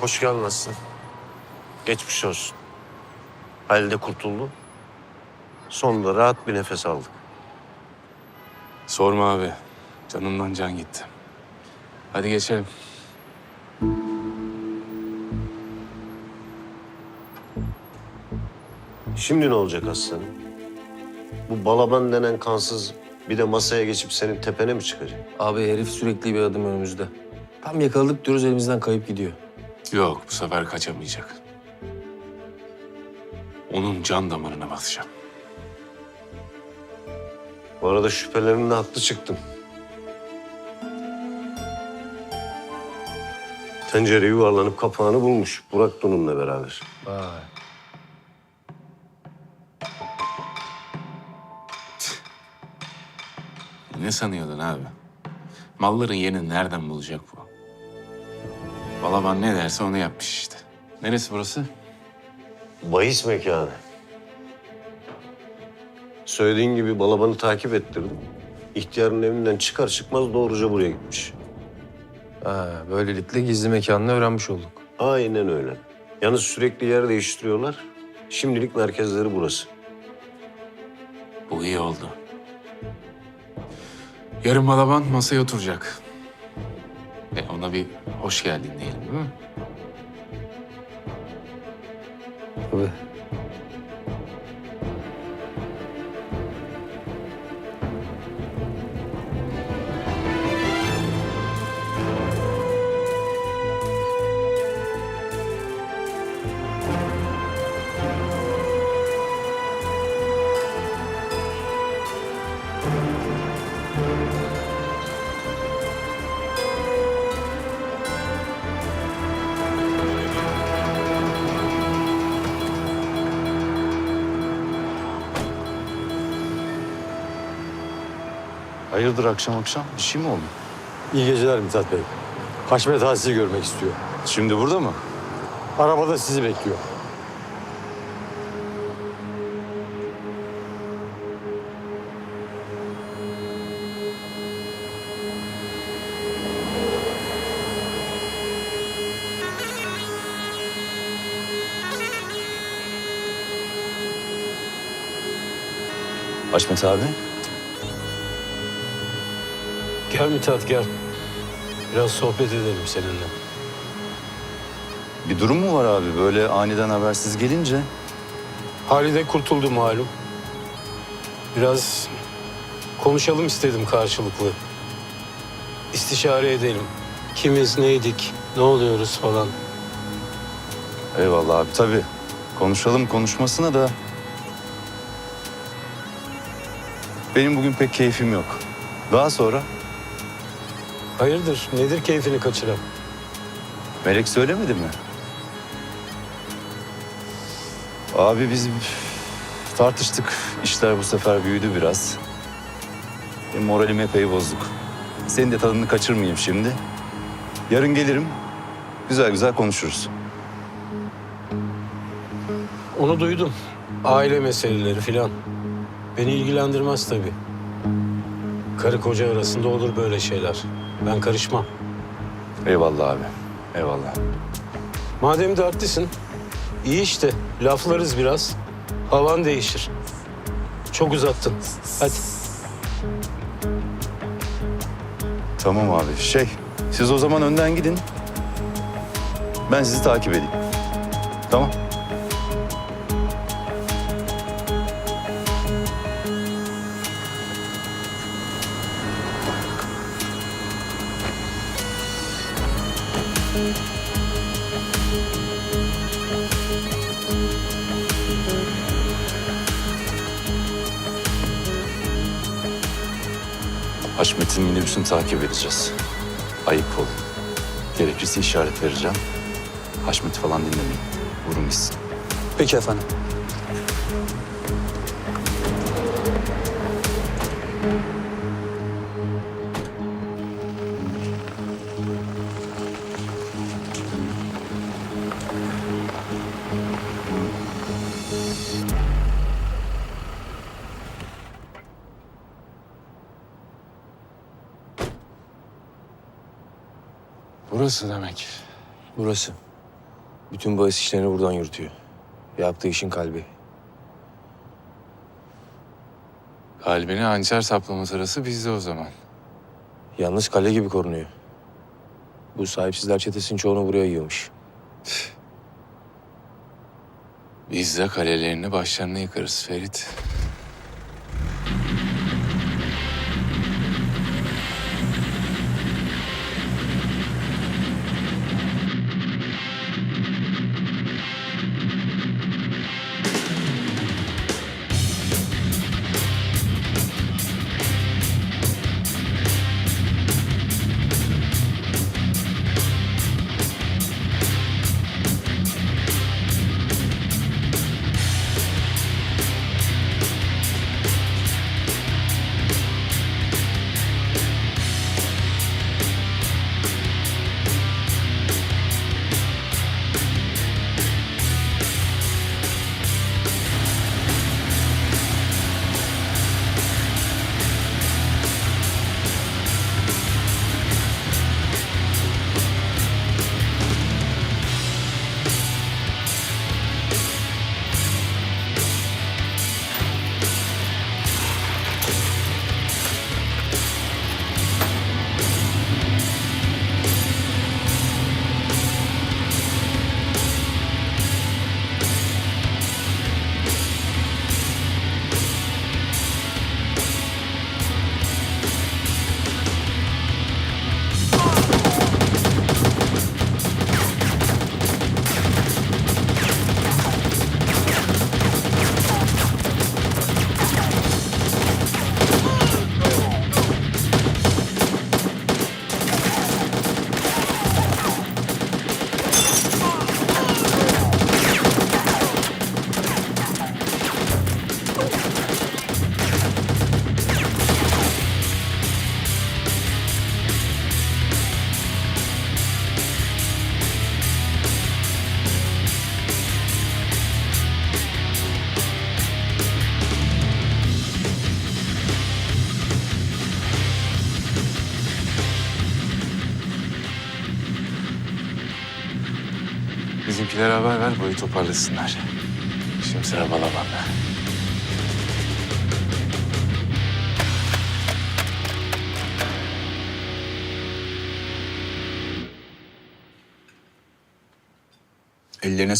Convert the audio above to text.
Hoş geldin Aslı. Geçmiş olsun. Halil de kurtuldu. Sonunda rahat bir nefes aldık. Sorma abi. Canımdan can gitti. Hadi geçelim. Şimdi ne olacak aslanım? Bu balaban denen kansız bir de masaya geçip senin tepene mi çıkacak? Abi herif sürekli bir adım önümüzde. Tam yakaladık diyoruz elimizden kayıp gidiyor. Yok bu sefer kaçamayacak. Onun can damarına basacağım. Bu arada şüphelerinle haklı çıktım. Tencere yuvarlanıp kapağını bulmuş Burak Dun'unla beraber. Vay. Ne sanıyordun abi? Malların yerini nereden bulacak bu? Balaban ne derse onu yapmış işte. Neresi burası? Bahis mekanı. Söylediğin gibi balabanı takip ettirdim. İhtiyarın evinden çıkar çıkmaz doğruca buraya gitmiş. Ha, böylelikle gizli mekanını öğrenmiş olduk. Aynen öyle. Yalnız sürekli yer değiştiriyorlar. Şimdilik merkezleri burası. Bu iyi oldu. Yarın Balaban masaya oturacak. E ona bir hoş geldin diyelim değil mi? Tabii. Hayırdır akşam akşam? Bir şey mi oldu? İyi geceler Mithat Bey. Haşmet Ağa sizi görmek istiyor. Şimdi burada mı? Arabada sizi bekliyor. Haşmet abi. Gel Mithat gel. Biraz sohbet edelim seninle. Bir durum mu var abi? Böyle aniden habersiz gelince. Halide kurtuldu malum. Biraz konuşalım istedim karşılıklı. İstişare edelim. Kimiz, neydik, ne oluyoruz falan. Eyvallah abi tabii. Konuşalım konuşmasına da. Benim bugün pek keyfim yok. Daha sonra Hayırdır, nedir keyfini kaçıran? Melek söylemedi mi? Abi biz tartıştık. İşler bu sefer büyüdü biraz. E, moralimi epey bozduk. Senin de tadını kaçırmayayım şimdi. Yarın gelirim. Güzel güzel konuşuruz. Onu duydum. Aile meseleleri filan. Beni ilgilendirmez tabii. Karı koca arasında olur böyle şeyler. Ben karışmam. Eyvallah abi. Eyvallah. Madem dertlisin, iyi işte. Laflarız biraz. Havan değişir. Çok uzattın. Hadi. Tamam abi. Şey, siz o zaman önden gidin. Ben sizi takip edeyim. Tamam. Haşmet'in minibüsünü takip edeceğiz. Ayıp ol. Gerekirse işaret vereceğim. Haşmet falan dinlemeyin. Vurun gitsin. Peki efendim. Burası demek. Burası. Bütün bahis işlerini buradan yürütüyor. Yaptığı işin kalbi. Kalbine hançer saplama sırası bizde o zaman. Yalnız kale gibi korunuyor. Bu sahipsizler çetesinin çoğunu buraya yığmış. Biz de kalelerini başlarına yıkarız Ferit. Bizimkilere haber ver boyu toparlasınlar. Şimdi sıra Balaban'da. Ellerine